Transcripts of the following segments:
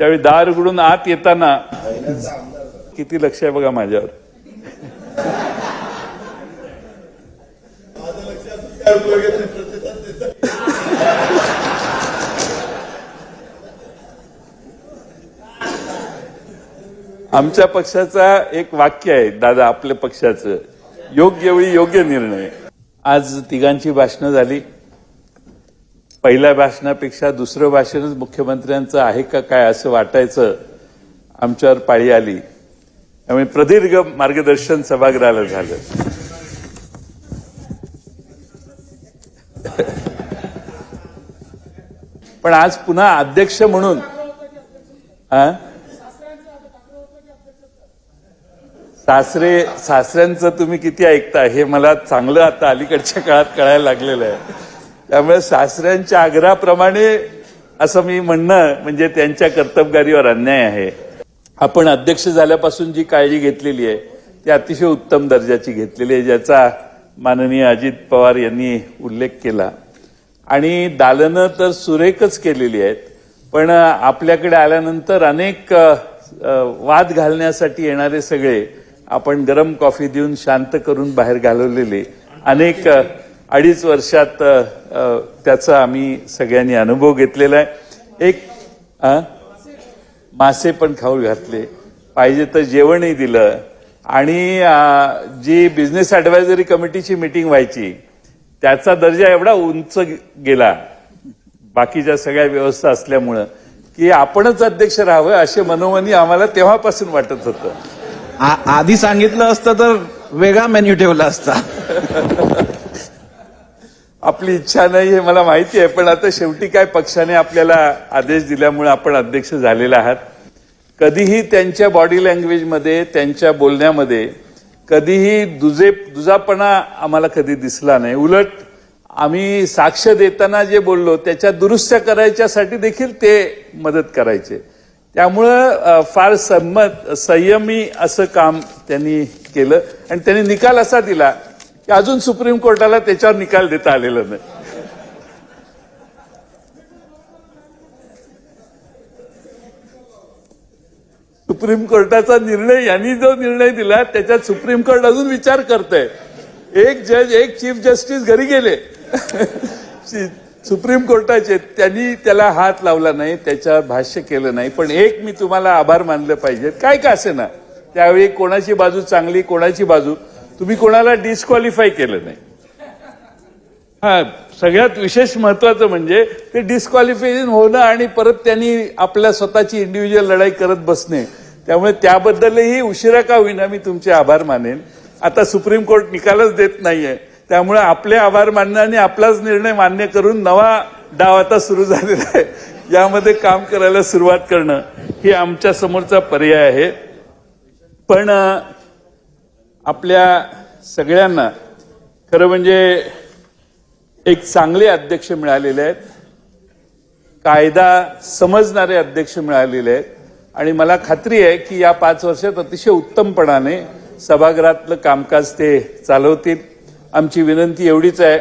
त्यावेळी दार उघडून आत येताना किती लक्ष आहे बघा माझ्यावर. आमच्या पक्षाचा एक वाक्य आहे दादा आपल्या पक्षाचं. योग्य वेळी योग्य निर्णय. आज तिघांची भाषणं झाली. पहिल्या भाषणापेक्षा दुसरं भाषणच मुख्यमंत्र्यांचं आहे का काय असं वाटायचं आमच्यावर पाळी आली. त्यामुळे प्रदीर्घ मार्गदर्शन सभागृहाला झालं. पण आज पुन्हा अध्यक्ष म्हणून हा? सासरे सासऱ्यांचं तुम्ही किती ऐकता हे मला चांगलं आता अलीकडच्या काळात कळायला लागलेलं आहे. त्यामुळे सासऱ्यांच्या आग्रहाप्रमाणे असं मी म्हणणं म्हणजे त्यांच्या कर्तबगारीवर अन्याय आहे. आपण अध्यक्ष झाल्यापासून जी काळजी घेतलेली आहे ती अतिशय उत्तम दर्जाची घेतलेली आहे ज्याचा माननीय अजित पवार यांनी उल्लेख केला. आणि दालनं तर सुरेखच केलेली आहेत पण आपल्याकडे आल्यानंतर अनेक वाद घालण्यासाठी येणारे सगळे आपण गरम कॉफी देऊन शांत करून बाहेर घालवलेले अनेक अडीच वर्षात त्याचा आम्ही सगळ्यांनी अनुभव घेतलेला आहे. एक अ? मासे पण खाऊ घातले. पाहिजे तर जेवणही दिलं. आणि जी बिझनेस ऍडवायझरी कमिटीची मिटिंग व्हायची त्याचा दर्जा एवढा उंच गेला बाकीच्या सगळ्या व्यवस्था असल्यामुळं की आपणच अध्यक्ष राहावं असे मनोमनी आम्हाला तेव्हापासून वाटत होतं. आ- आधी सांगितलं असतं तर वेगळा मेन्यू ठेवला असता. आपली इच्छा नाही हे मला माहिती आहे पण आता शेवटी काय पक्षाने आपल्याला आदेश दिल्यामुळे आपण अध्यक्ष झालेले आहात. कधीही त्यांच्या बॉडी लँग्वेजमध्ये त्यांच्या बोलण्यामध्ये कधीही दुजे दुजापणा आम्हाला कधी दिसला नाही. उलट आम्ही साक्ष देताना जे बोललो त्याच्या दुरुस्त्या करायच्यासाठी देखील ते मदत करायचे. त्यामुळं फार संमत संयमी असं काम त्यांनी केलं आणि त्यांनी निकाल असा दिला की अजून सुप्रीम कोर्टाला त्याच्यावर निकाल देता आलेला नाही. सुप्रीम कोर्टाचा निर्णय यांनी जो निर्णय दिला त्याच्यात सुप्रीम कोर्ट अजून विचार करतंय. एक जज एक चीफ जस्टिस घरी गेले. सुप्रीम कोर्टाचे त्यांनी त्याला हात लावला नाही त्याच्यावर भाष्य केलं नाही. पण एक मी तुम्हाला आभार मानले पाहिजेत काय का असे ना त्यावेळी कोणाची बाजू चांगली कोणाची बाजू? तुम्ही कोणाला डिस्क्वालिफाय केलं नाही. हा सगळ्यात विशेष महत्वाचं म्हणजे ते डिस्क्वालिफिकेशन होणं आणि परत त्यांनी आपल्या स्वतःची इंडिव्हिज्युअल लढाई करत बसणे. त्यामुळे त्याबद्दलही उशिरा का होईना मी तुमचे आभार मानेन. आता सुप्रीम कोर्ट निकालच देत नाहीये. त्यामुळे आपले आभार मानणं आणि आपलाच निर्णय मान्य करून नवा डाव आता सुरू झालेला आहे. यामध्ये काम करायला सुरुवात करणं ही आमच्या समोरचा पर्याय आहे. पण आपल्या सगळ्यांना खरं म्हणजे एक चांगले अध्यक्ष मिळालेले आहेत. कायदा समजणारे अध्यक्ष मिळालेले आहेत. आणि मला खात्री आहे की या पाच वर्षात अतिशय उत्तमपणाने सभागृहातलं कामकाज ते चालवतील. आमची विनंती एवढीच आहे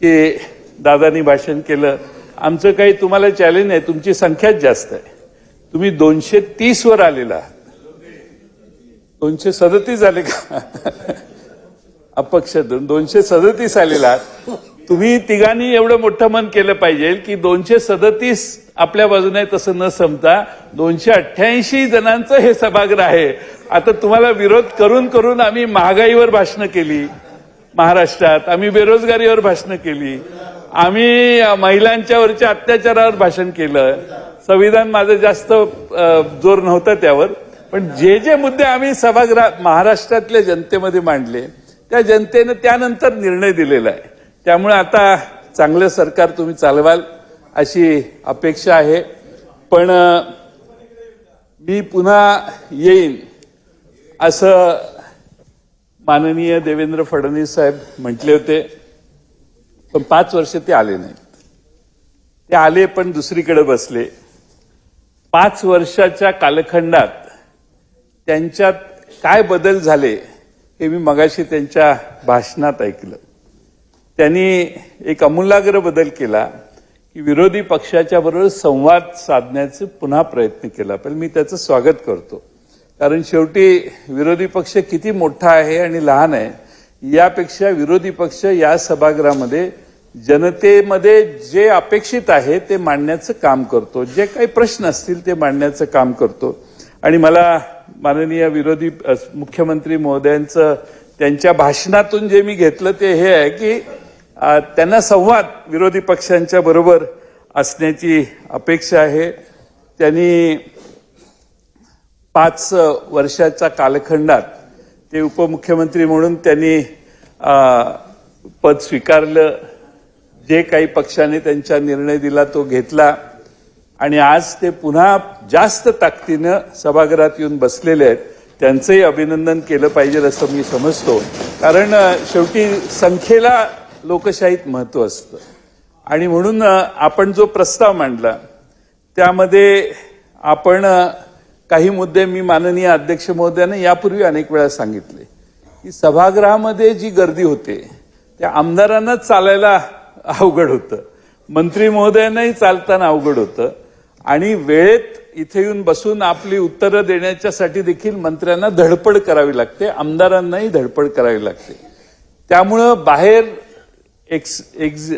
की दादानी भाषण केलं. आमचं काही तुम्हाला चॅलेंज आहे तुमची संख्याच जास्त आहे. तुम्ही दोनशे तीसवर आलेला आहात. दोनशे सदतीस झाले का? अपक्ष दोन- दोनशे सदतीस आलेला तुम्ही तिघांनी एवढं मोठं मन केलं पाहिजे की दोनशे सदतीस आपल्या बाजूने तसं न समता दोनशे अठ्ठ्याऐंशी जणांचं हे सभागृह आहे. आता तुम्हाला विरोध करून करून आम्ही महागाईवर भाषणं केली. महाराष्ट्रात आम्ही बेरोजगारीवर भाषणं केली. आम्ही महिलांच्यावरच्या अत्याचारावर भाषण केलं. संविधान माझं जास्त जोर नव्हता त्यावर. पण जे जे मुद्दे आम्ही सभागृहात महाराष्ट्रातल्या जनतेमध्ये मांडले त्या जनतेनं त्यानंतर निर्णय दिलेला आहे. त्यामुळे आता चांगलं सरकार तुम्ही चालवाल अशी अपेक्षा आहे. पण मी पुन्हा येईन असं माननीय देवेंद्र फडणवीस साहेब म्हटले होते. पण पाच वर्ष ते आले नाहीत. ते आले पण दुसरीकडे बसले. पाच वर्षाच्या कालखंडात त्यांच्यात काय बदल झाले हे मी मगाशी त्यांच्या भाषणात ऐकलं. त्यांनी एक अमूलाग्र बदल केला की विरोधी पक्षाच्या बरोबर संवाद साधण्याचा पुन्हा प्रयत्न केला. पण मी त्याचं स्वागत करतो. कारण शेवटी विरोधी पक्ष किती मोठा आहे आणि लहान आहे यापेक्षा विरोधी पक्ष या सभागृहामध्ये जनतेमध्ये जे अपेक्षित आहे ते मांडण्याचं काम करतो. जे काही प्रश्न असतील ते मांडण्याचं काम करतो. आणि मला माननीय विरोधी मुख्यमंत्री महोदयांचं त्यांच्या भाषणातून जे मी घेतलं ते हे आहे की त्यांना संवाद विरोधी पक्षांच्या बरोबर असण्याची अपेक्षा आहे. त्यांनी पाच वर्षाच्या कालखंडात ते उपमुख्यमंत्री म्हणून त्यांनी पद स्वीकारलं. जे काही पक्षाने त्यांचा निर्णय दिला तो घेतला. आणि आज ते पुन्हा जास्त ताकदीनं सभागृहात येऊन बसलेले आहेत. त्यांचंही अभिनंदन केलं पाहिजे असं मी समजतो. कारण शेवटी संख्येला लोकशाहीत महत्त्व असतं. आणि म्हणून आपण जो प्रस्ताव मांडला त्यामध्ये आपण काही मुद्दे मी माननीय अध्यक्ष महोदयानं यापूर्वी अनेक वेळा सांगितले. की सभागृहामध्ये जी गर्दी होते त्या आमदारांनाच चालायला अवघड होतं. मंत्री महोदयांनाही चालताना अवघड होतं. आणि वेळेत इथे येऊन बसून आपली उत्तरं देण्याच्यासाठी देखील मंत्र्यांना धडपड करावी लागते आमदारांनाही धडपड करावी लागते. त्यामुळं बाहेर एक्स एक्झ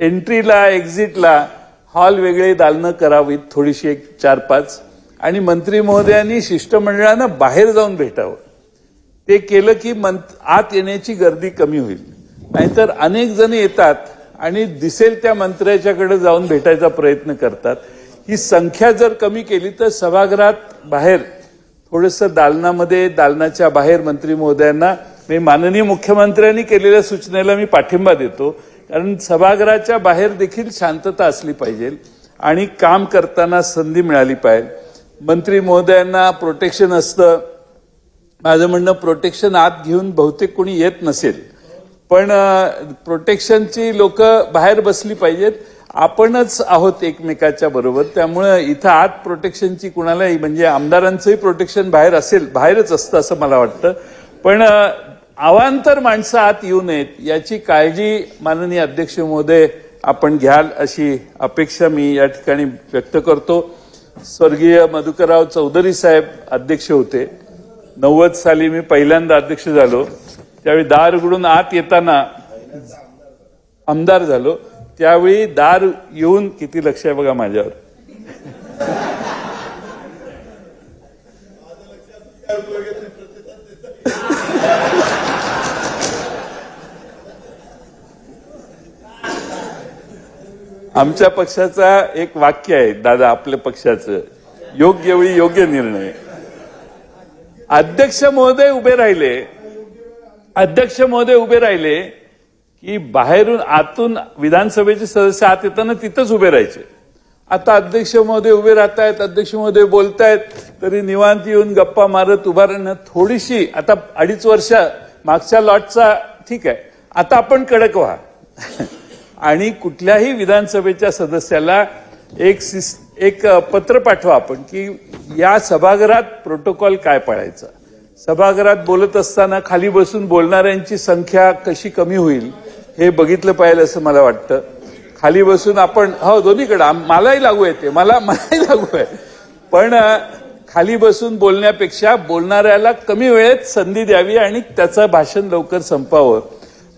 एंट्रीला एक्झिटला हॉल वेगळे दालनं करावीत थोडीशी एक चार पाच आणि मंत्री महोदयांनी शिष्टमंडळानं बाहेर जाऊन भेटावं. ते केलं की मंत आत येण्याची गर्दी कमी होईल. नाहीतर अनेक जण येतात आणि दिसेल त्या मंत्र्याच्याकडे जाऊन भेटायचा प्रयत्न करतात. ही संख्या जर कमी केली तर सभागृहात बाहेर थोडंसं दालनामध्ये दालनाच्या बाहेर मंत्री महोदयांना मी माननीय मुख्यमंत्र्यांनी केलेल्या सूचनेला मी पाठिंबा देतो. कारण सभागृहाच्या बाहेर देखील शांतता असली पाहिजे आणि काम करताना संधी मिळाली पाहिजे. मंत्री महोदयांना प्रोटेक्शन असतं. माझं म्हणणं प्रोटेक्शन आत घेऊन बहुतेक कोणी येत नसेल. पण प्रोटेक्शनची लोक बाहेर बसली पाहिजेत. आपणच आहोत एकमेकाच्या बरोबर. त्यामुळं इथं आत प्रोटेक्शनची कुणालाही म्हणजे आमदारांचंही प्रोटेक्शन बाहेर असेल बाहेरच असतं असं मला वाटतं. पण अवांतर माणसं आत येऊ नयेत याची काळजी माननीय अध्यक्ष महोदय आपण घ्याल अशी अपेक्षा मी या ठिकाणी व्यक्त करतो. स्वर्गीय मधुकरराव चौधरी साहेब अध्यक्ष होते. नव्वद साली मी पहिल्यांदा अध्यक्ष झालो. त्यावेळी दार उघडून आत येताना आमदार झालो. त्यावेळी दार येऊन किती लक्ष आहे बघा माझ्यावर. आमच्या पक्षाचा एक वाक्य आहे दादा आपल्या पक्षाचं. योग्य वेळी योग्य निर्णय. अध्यक्ष महोदय उभे राहिले. अध्यक्ष महोदय उभे राहिले. की बाहेरून आतून विधानसभेचे सदस्य आत येताना तिथंच उभे राहायचे. आता अध्यक्ष महोदय उभे राहत आहेत अध्यक्ष महोदय बोलतायत तरी निवांत येऊन गप्पा मारत उभा राहणं थोडीशी आता अडीच वर्ष मागच्या लॉटचा ठीक आहे. आता आपण कडक व्हा. आणि कुठल्याही विधानसभेच्या सदस्याला एक सिस एक पत्र पाठवा आपण की या सभागृहात प्रोटोकॉल काय पाळायचा. सभागृहात बोलत असताना खाली बसून बोलणाऱ्यांची संख्या कशी कमी होईल हे बघितलं पाहिजे असं मला वाटतं. खाली बसून आपण हो दोन्हीकडे. मलाही लागू येते. मला मलाही लागू आहे. पण खाली बसून बोलण्यापेक्षा बोलणाऱ्याला कमी वेळेत संधी द्यावी आणि त्याचं भाषण लवकर संपावं.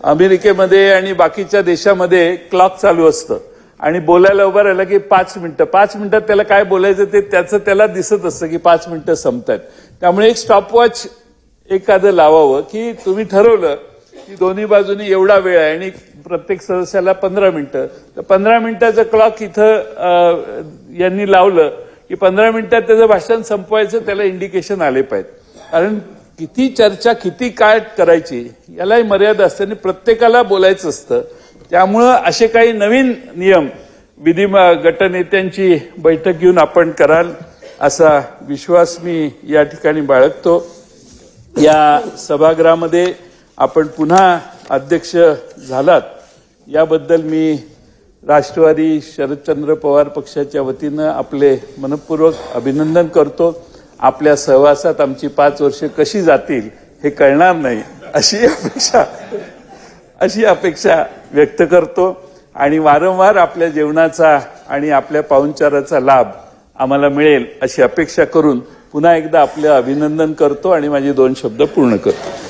अमेरिकेमध्ये आणि बाकीच्या देशामध्ये क्लॉक चालू असतं. आणि बोलायला उभं राहिलं की पाच मिनिटं. पाच मिनिटात त्याला काय बोलायचं ते त्याचं त्याला दिसत असतं की पाच मिनिटं आहेत त्यामुळे एक स्टॉपवॉच एखादं लावावं की तुम्ही ठरवलं की दोन्ही बाजूनी एवढा वेळ आहे आणि प्रत्येक सदस्याला पंधरा मिनिटं. तर पंधरा मिनिटाचं क्लॉक इथं यांनी लावलं की पंधरा मिनिटात त्याचं भाषण संपवायचं त्याला इंडिकेशन आले पाहिजे कारण किती चर्चा किती काय करायची यालाही मर्यादा असते आणि प्रत्येकाला बोलायचं असतं. त्यामुळं असे काही नवीन नियम विधी गटनेत्यांची बैठक घेऊन आपण कराल असा विश्वास मी या ठिकाणी बाळगतो. या सभागृहामध्ये आपण पुन्हा अध्यक्ष झालात. याबद्दल मी राष्ट्रवादी शरदचंद्र पवार पक्षाच्या वतीनं आपले मनपूर्वक अभिनंदन करतो. आपल्या सहवासात आमची पाच वर्ष कशी जातील हे कळणार नाही अशी अपेक्षा अशी अपेक्षा व्यक्त करतो. आणि वारंवार आपल्या जेवणाचा आणि आपल्या पाहुणचाराचा लाभ आम्हाला मिळेल अशी अपेक्षा करून पुन्हा एकदा आपलं अभिनंदन करतो आणि माझे दोन शब्द पूर्ण करतो.